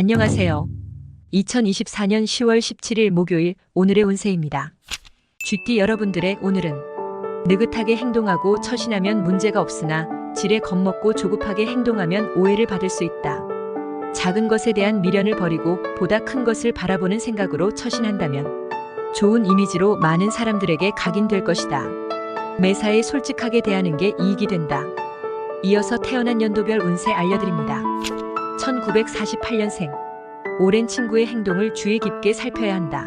안녕하세요. 2024년 10월 17일 목요일 오늘의 운세입니다. 쥐띠 여러분들의 오늘은 느긋하게 행동하고 처신하면 문제가 없으나 지레 겁먹고 조급하게 행동하면 오해를 받을 수 있다. 작은 것에 대한 미련을 버리고 보다 큰 것을 바라보는 생각으로 처신한다면 좋은 이미지로 많은 사람들에게 각인될 것이다. 매사에 솔직하게 대하는 게 이익이 된다. 이어서 태어난 연도별 운세 알려드립니다. 1948년생. 오랜 친구의 행동을 주의 깊게 살펴야 한다.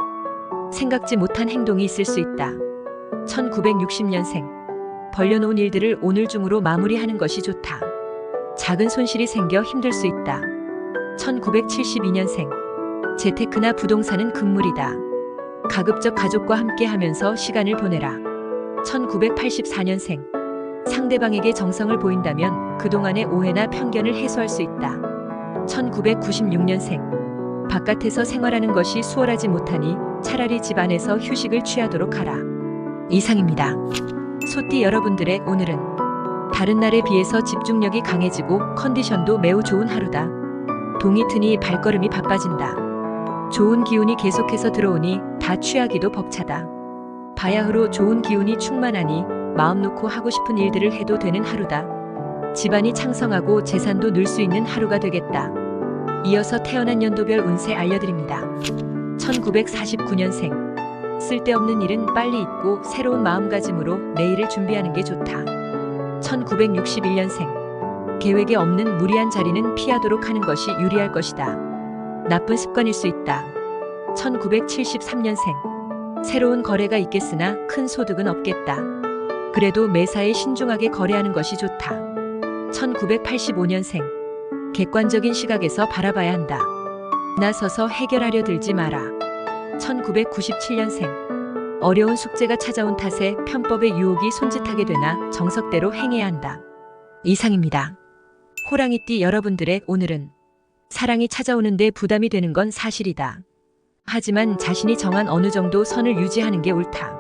생각지 못한 행동이 있을 수 있다. 1960년생. 벌려놓은 일들을 오늘 중으로 마무리하는 것이 좋다. 작은 손실이 생겨 힘들 수 있다. 1972년생. 재테크나 부동산은 금물이다. 가급적 가족과 함께 하면서 시간을 보내라. 1984년생. 상대방에게 정성을 보인다면 그동안의 오해나 편견을 해소할 수 있다. 1996년생. 바깥에서 생활하는 것이 수월하지 못하니 차라리 집 안에서 휴식을 취하도록 하라. 이상입니다. 소띠 여러분들의 오늘은 다른 날에 비해서 집중력이 강해지고 컨디션도 매우 좋은 하루다. 동이 트니 발걸음이 바빠진다. 좋은 기운이 계속해서 들어오니 다 취하기도 벅차다. 바야흐로 좋은 기운이 충만하니 마음 놓고 하고 싶은 일들을 해도 되는 하루다. 집안이 창성하고 재산도 늘 수 있는 하루가 되겠다. 이어서 태어난 연도별 운세 알려드립니다. 1949년생. 쓸데없는 일은 빨리 잊고 새로운 마음가짐으로 내일을 준비하는 게 좋다. 1961년생. 계획에 없는 무리한 자리는 피하도록 하는 것이 유리할 것이다. 나쁜 습관일 수 있다. 1973년생. 새로운 거래가 있겠으나 큰 소득은 없겠다. 그래도 매사에 신중하게 거래하는 것이 좋다. 1985년생. 객관적인 시각에서 바라봐야 한다. 나서서 해결하려 들지 마라. 1997년생. 어려운 숙제가 찾아온 탓에 편법의 유혹이 손짓하게 되나 정석대로 행해야 한다. 이상입니다. 호랑이띠 여러분들의 오늘은 사랑이 찾아오는데 부담이 되는 건 사실이다. 하지만 자신이 정한 어느 정도 선을 유지하는 게 옳다.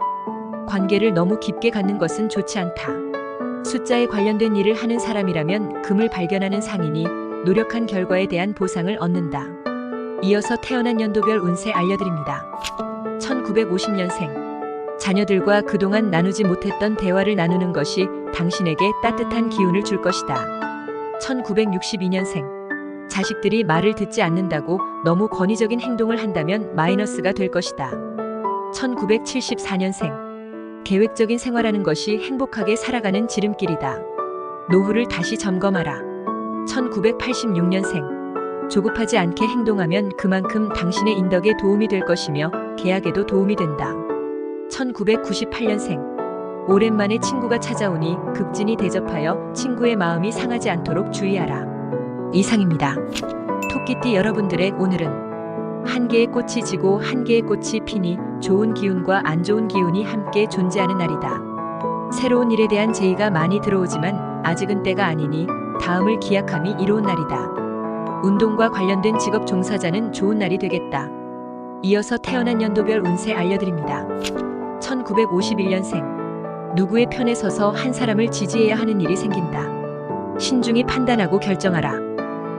관계를 너무 깊게 갖는 것은 좋지 않다. 숫자에 관련된 일을 하는 사람이라면 금을 발견하는 상인이 노력한 결과에 대한 보상을 얻는다. 이어서 태어난 연도별 운세 알려드립니다. 1950년생. 자녀들과 그동안 나누지 못했던 대화를 나누는 것이 당신에게 따뜻한 기운을 줄 것이다. 1962년생. 자식들이 말을 듣지 않는다고 너무 권위적인 행동을 한다면 마이너스가 될 것이다. 1974년생. 계획적인 생활하는 것이 행복하게 살아가는 지름길이다. 노후를 다시 점검하라. 1986년생. 조급하지 않게 행동하면 그만큼 당신의 인덕에 도움이 될 것이며 계약에도 도움이 된다. 1998년생. 오랜만에 친구가 찾아오니 급진히 대접하여 친구의 마음이 상하지 않도록 주의하라. 이상입니다. 토끼띠 여러분들의 오늘은 한 개의 꽃이 지고 한 개의 꽃이 피니 좋은 기운과 안 좋은 기운이 함께 존재하는 날이다. 새로운 일에 대한 제의가 많이 들어오지만 아직은 때가 아니니 다음을 기약함이 이로운 날이다. 운동과 관련된 직업 종사자는 좋은 날이 되겠다. 이어서 태어난 연도별 운세 알려드립니다. 1951년생. 누구의 편에 서서 한 사람을 지지해야 하는 일이 생긴다. 신중히 판단하고 결정하라.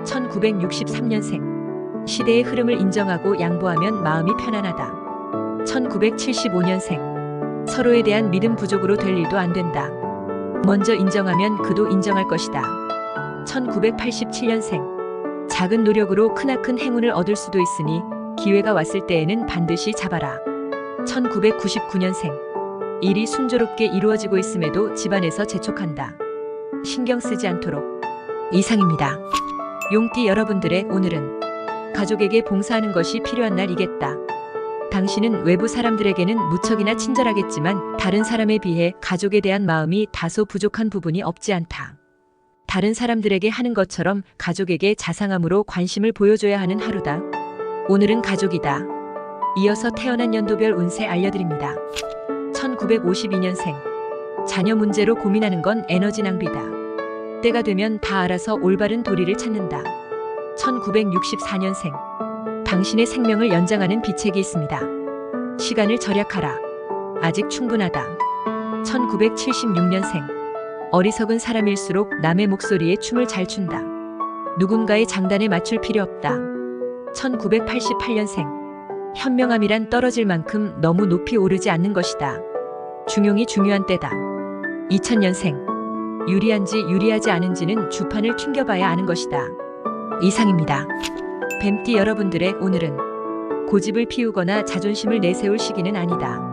1963년생. 시대의 흐름을 인정하고 양보하면 마음이 편안하다. 1975년생. 서로에 대한 믿음 부족으로 될 일도 안 된다. 먼저 인정하면 그도 인정할 것이다. 1987년생. 작은 노력으로 크나큰 행운을 얻을 수도 있으니 기회가 왔을 때에는 반드시 잡아라. 1999년생. 일이 순조롭게 이루어지고 있음에도 집안에서 재촉한다. 신경 쓰지 않도록. 이상입니다. 용띠 여러분들의 오늘은 가족에게 봉사하는 것이 필요한 날이겠다. 당신은 외부 사람들에게는 무척이나 친절하겠지만 다른 사람에 비해 가족에 대한 마음이 다소 부족한 부분이 없지 않다. 다른 사람들에게 하는 것처럼 가족에게 자상함으로 관심을 보여줘야 하는 하루다. 오늘은 가족이다. 이어서 태어난 연도별 운세 알려드립니다. 1952년생. 자녀 문제로 고민하는 건 에너지 낭비다. 때가 되면 다 알아서 올바른 도리를 찾는다. 1964년생. 당신의 생명을 연장하는 비책이 있습니다. 시간을 절약하라. 아직 충분하다. 1976년생. 어리석은 사람일수록 남의 목소리에 춤을 잘 춘다. 누군가의 장단에 맞출 필요 없다. 1988년생. 현명함이란 떨어질 만큼 너무 높이 오르지 않는 것이다. 중용이 중요한 때다. 2000년생. 유리한지 유리하지 않은지는 주판을 튕겨봐야 아는 것이다. 이상입니다. 뱀띠 여러분들의 오늘은 고집을 피우거나 자존심을 내세울 시기는 아니다.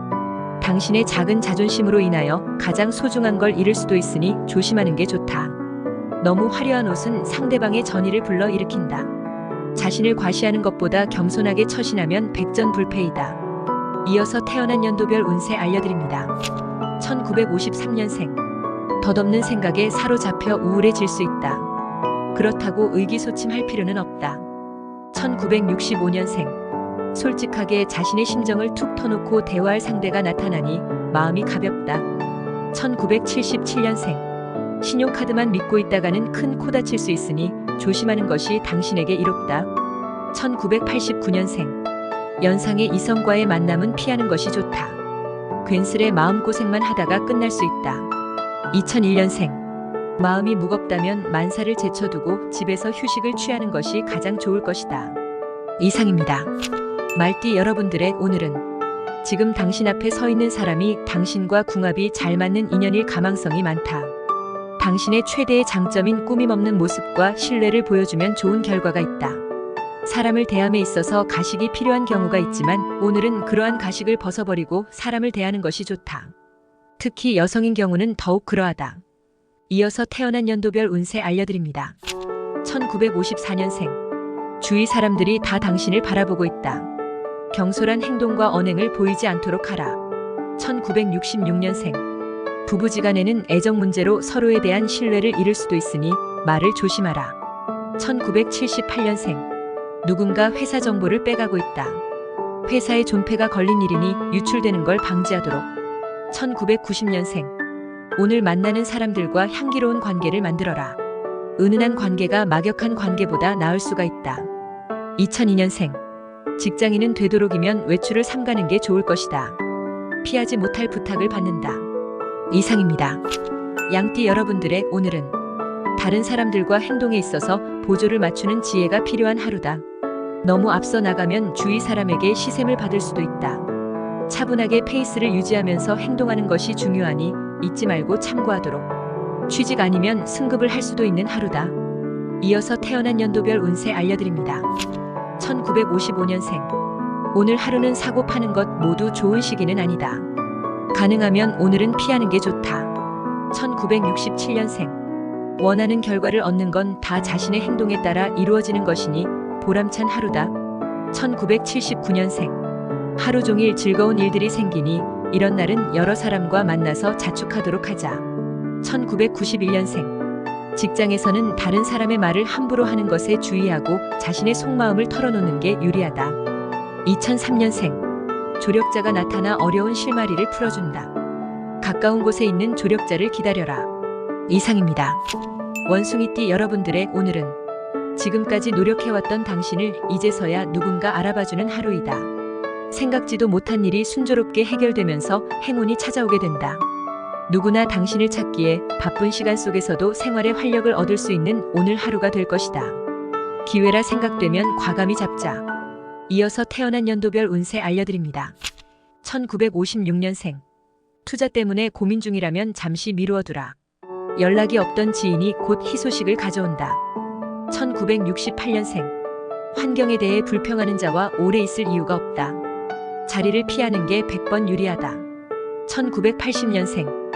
당신의 작은 자존심으로 인하여 가장 소중한 걸 잃을 수도 있으니 조심하는 게 좋다. 너무 화려한 옷은 상대방의 전의를 불러 일으킨다. 자신을 과시하는 것보다 겸손하게 처신하면 백전불패이다. 이어서 태어난 연도별 운세 알려드립니다. 1953년생. 덧없는 생각에 사로잡혀 우울해질 수 있다. 그렇다고 의기소침할 필요는 없다. 1965년생. 솔직하게 자신의 심정을 툭 터놓고 대화할 상대가 나타나니 마음이 가볍다. 1977년생. 신용카드만 믿고 있다가는 큰 코 다칠 수 있으니 조심하는 것이 당신에게 이롭다. 1989년생. 연상의 이성과의 만남은 피하는 것이 좋다. 괜스레 마음고생만 하다가 끝날 수 있다. 2001년생. 마음이 무겁다면 만사를 제쳐두고 집에서 휴식을 취하는 것이 가장 좋을 것이다. 이상입니다. 말띠 여러분들의 오늘은 지금 당신 앞에 서 있는 사람이 당신과 궁합이 잘 맞는 인연일 가망성이 많다. 당신의 최대의 장점인 꾸밈 없는 모습과 신뢰를 보여주면 좋은 결과가 있다. 사람을 대함에 있어서 가식이 필요한 경우가 있지만 오늘은 그러한 가식을 벗어버리고 사람을 대하는 것이 좋다. 특히 여성인 경우는 더욱 그러하다. 이어서 태어난 연도별 운세 알려드립니다. 1954년생. 주위 사람들이 다 당신을 바라보고 있다. 경솔한 행동과 언행을 보이지 않도록 하라. 1966년생. 부부지간에는 애정 문제로 서로에 대한 신뢰를 잃을 수도 있으니 말을 조심하라. 1978년생. 누군가 회사 정보를 빼가고 있다. 회사에 존폐가 걸린 일이니 유출되는 걸 방지하도록. 1990년생. 오늘 만나는 사람들과 향기로운 관계를 만들어라. 은은한 관계가 막역한 관계보다 나을 수가 있다. 2002년생. 직장인은 되도록이면 외출을 삼가는 게 좋을 것이다. 피하지 못할 부탁을 받는다. 이상입니다. 양띠 여러분들의 오늘은 다른 사람들과 행동에 있어서 보조를 맞추는 지혜가 필요한 하루다. 너무 앞서 나가면 주위 사람에게 시샘을 받을 수도 있다. 차분하게 페이스를 유지하면서 행동하는 것이 중요하니 잊지 말고 참고하도록. 취직 아니면 승급을 할 수도 있는 하루다. 이어서 태어난 연도별 운세 알려드립니다. 1955년생. 오늘 하루는 사고 파는 것 모두 좋은 시기는 아니다. 가능하면 오늘은 피하는 게 좋다. 1967년생. 원하는 결과를 얻는 건 다 자신의 행동에 따라 이루어지는 것이니 보람찬 하루다. 1979년생. 하루 종일 즐거운 일들이 생기니 이런 날은 여러 사람과 만나서 자축하도록 하자. 1991년생. 직장에서는 다른 사람의 말을 함부로 하는 것에 주의하고 자신의 속마음을 털어놓는 게 유리하다. 2003년생. 조력자가 나타나 어려운 실마리를 풀어준다. 가까운 곳에 있는 조력자를 기다려라. 이상입니다. 원숭이띠 여러분들의 오늘은 지금까지 노력해왔던 당신을 이제서야 누군가 알아봐주는 하루이다. 생각지도 못한 일이 순조롭게 해결되면서 행운이 찾아오게 된다. 누구나 당신을 찾기에 바쁜 시간 속에서도 생활의 활력을 얻을 수 있는 오늘 하루가 될 것이다. 기회라 생각되면 과감히 잡자. 이어서 태어난 연도별 운세 알려드립니다. 1956년생. 투자 때문에 고민 중이라면 잠시 미루어두라. 연락이 없던 지인이 곧 희소식을 가져온다. 1968년생. 환경에 대해 불평하는 자와 오래 있을 이유가 없다. 자리를 피하는 게 100번 유리하다. 1980년생.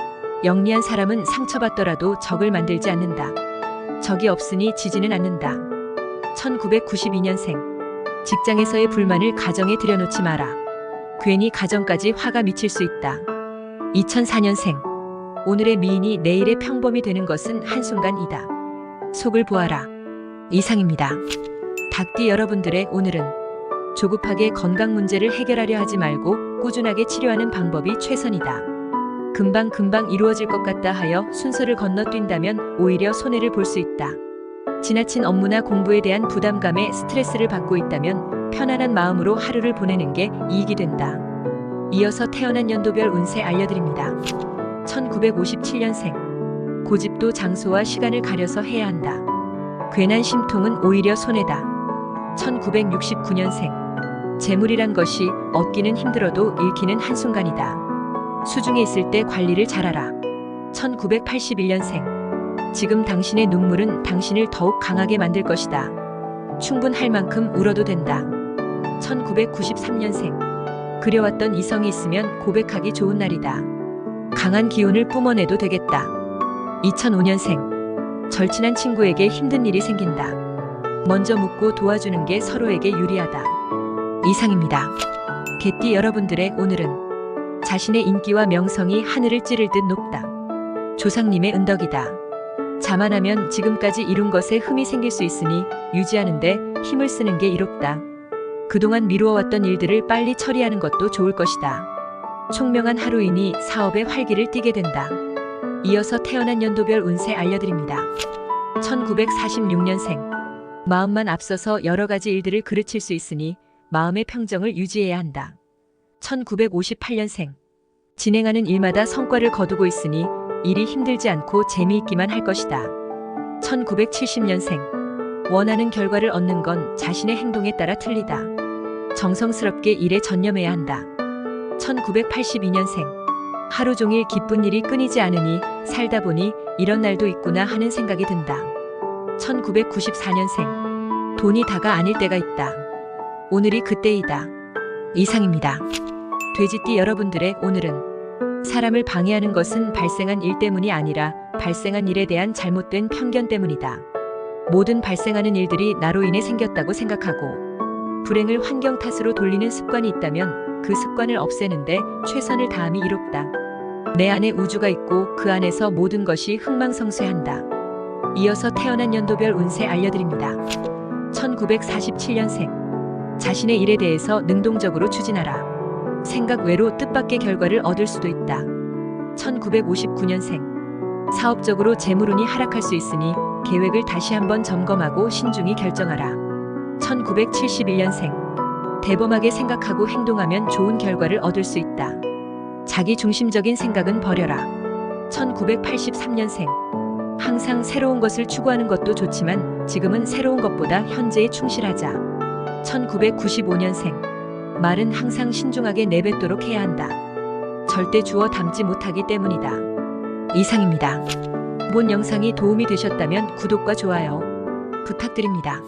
영리한 사람은 상처받더라도 적을 만들지 않는다. 적이 없으니 지지는 않는다. 1992년생. 직장에서의 불만을 가정에 들여놓지 마라. 괜히 가정까지 화가 미칠 수 있다. 2004년생. 오늘의 미인이 내일의 평범이 되는 것은 한순간이다. 속을 보아라. 이상입니다. 닭띠 여러분들의 오늘은 조급하게 건강 문제를 해결하려 하지 말고 꾸준하게 치료하는 방법이 최선이다. 금방금방 이루어질 것 같다 하여 순서를 건너뛴다면 오히려 손해를 볼 수 있다. 지나친 업무나 공부에 대한 부담감에 스트레스를 받고 있다면 편안한 마음으로 하루를 보내는 게 이익이 된다. 이어서 태어난 연도별 운세 알려드립니다. 1957년생. 고집도 장소와 시간을 가려서 해야 한다. 괜한 심통은 오히려 손해다. 1969년생. 재물이란 것이 얻기는 힘들어도 잃기는 한순간이다. 수중에 있을 때 관리를 잘하라. 1981년생. 지금 당신의 눈물은 당신을 더욱 강하게 만들 것이다. 충분할 만큼 울어도 된다. 1993년생. 그려왔던 이성이 있으면 고백하기 좋은 날이다. 강한 기운을 뿜어내도 되겠다. 2005년생. 절친한 친구에게 힘든 일이 생긴다. 먼저 묻고 도와주는 게 서로에게 유리하다. 이상입니다. 개띠 여러분들의 오늘은 자신의 인기와 명성이 하늘을 찌를 듯 높다. 조상님의 은덕이다. 자만하면 지금까지 이룬 것에 흠이 생길 수 있으니 유지하는데 힘을 쓰는 게 이롭다. 그동안 미루어왔던 일들을 빨리 처리하는 것도 좋을 것이다. 총명한 하루이니 사업에 활기를 띠게 된다. 이어서 태어난 연도별 운세 알려드립니다. 1946년생. 마음만 앞서서 여러 가지 일들을 그르칠 수 있으니 마음의 평정을 유지해야 한다. 1958년생. 진행하는 일마다 성과를 거두고 있으니 일이 힘들지 않고 재미있기만 할 것이다. 1970년생. 원하는 결과를 얻는 건 자신의 행동에 따라 틀리다. 정성스럽게 일에 전념해야 한다. 1982년생. 하루 종일 기쁜 일이 끊이지 않으니 살다 보니 이런 날도 있구나 하는 생각이 든다. 1994년생. 돈이 다가 아닐 때가 있다. 오늘이 그때이다. 이상입니다. 돼지띠 여러분들의 오늘은 사람을 방해하는 것은 발생한 일 때문이 아니라 발생한 일에 대한 잘못된 편견 때문이다. 모든 발생하는 일들이 나로 인해 생겼다고 생각하고 불행을 환경 탓으로 돌리는 습관이 있다면 그 습관을 없애는데 최선을 다함이 이롭다. 내 안에 우주가 있고 그 안에서 모든 것이 흥망성쇠한다. 이어서 태어난 연도별 운세 알려드립니다. 1947년생. 자신의 일에 대해서 능동적으로 추진하라. 생각 외로 뜻밖의 결과를 얻을 수도 있다. 1959년생. 사업적으로 재물운이 하락할 수 있으니 계획을 다시 한번 점검하고 신중히 결정하라. 1971년생. 대범하게 생각하고 행동하면 좋은 결과를 얻을 수 있다. 자기 중심적인 생각은 버려라. 1983년생. 항상 새로운 것을 추구하는 것도 좋지만 지금은 새로운 것보다 현재에 충실하자. 1995년생. 말은 항상 신중하게 내뱉도록 해야 한다. 절대 주워 담지 못하기 때문이다. 이상입니다. 본 영상이 도움이 되셨다면 구독과 좋아요 부탁드립니다.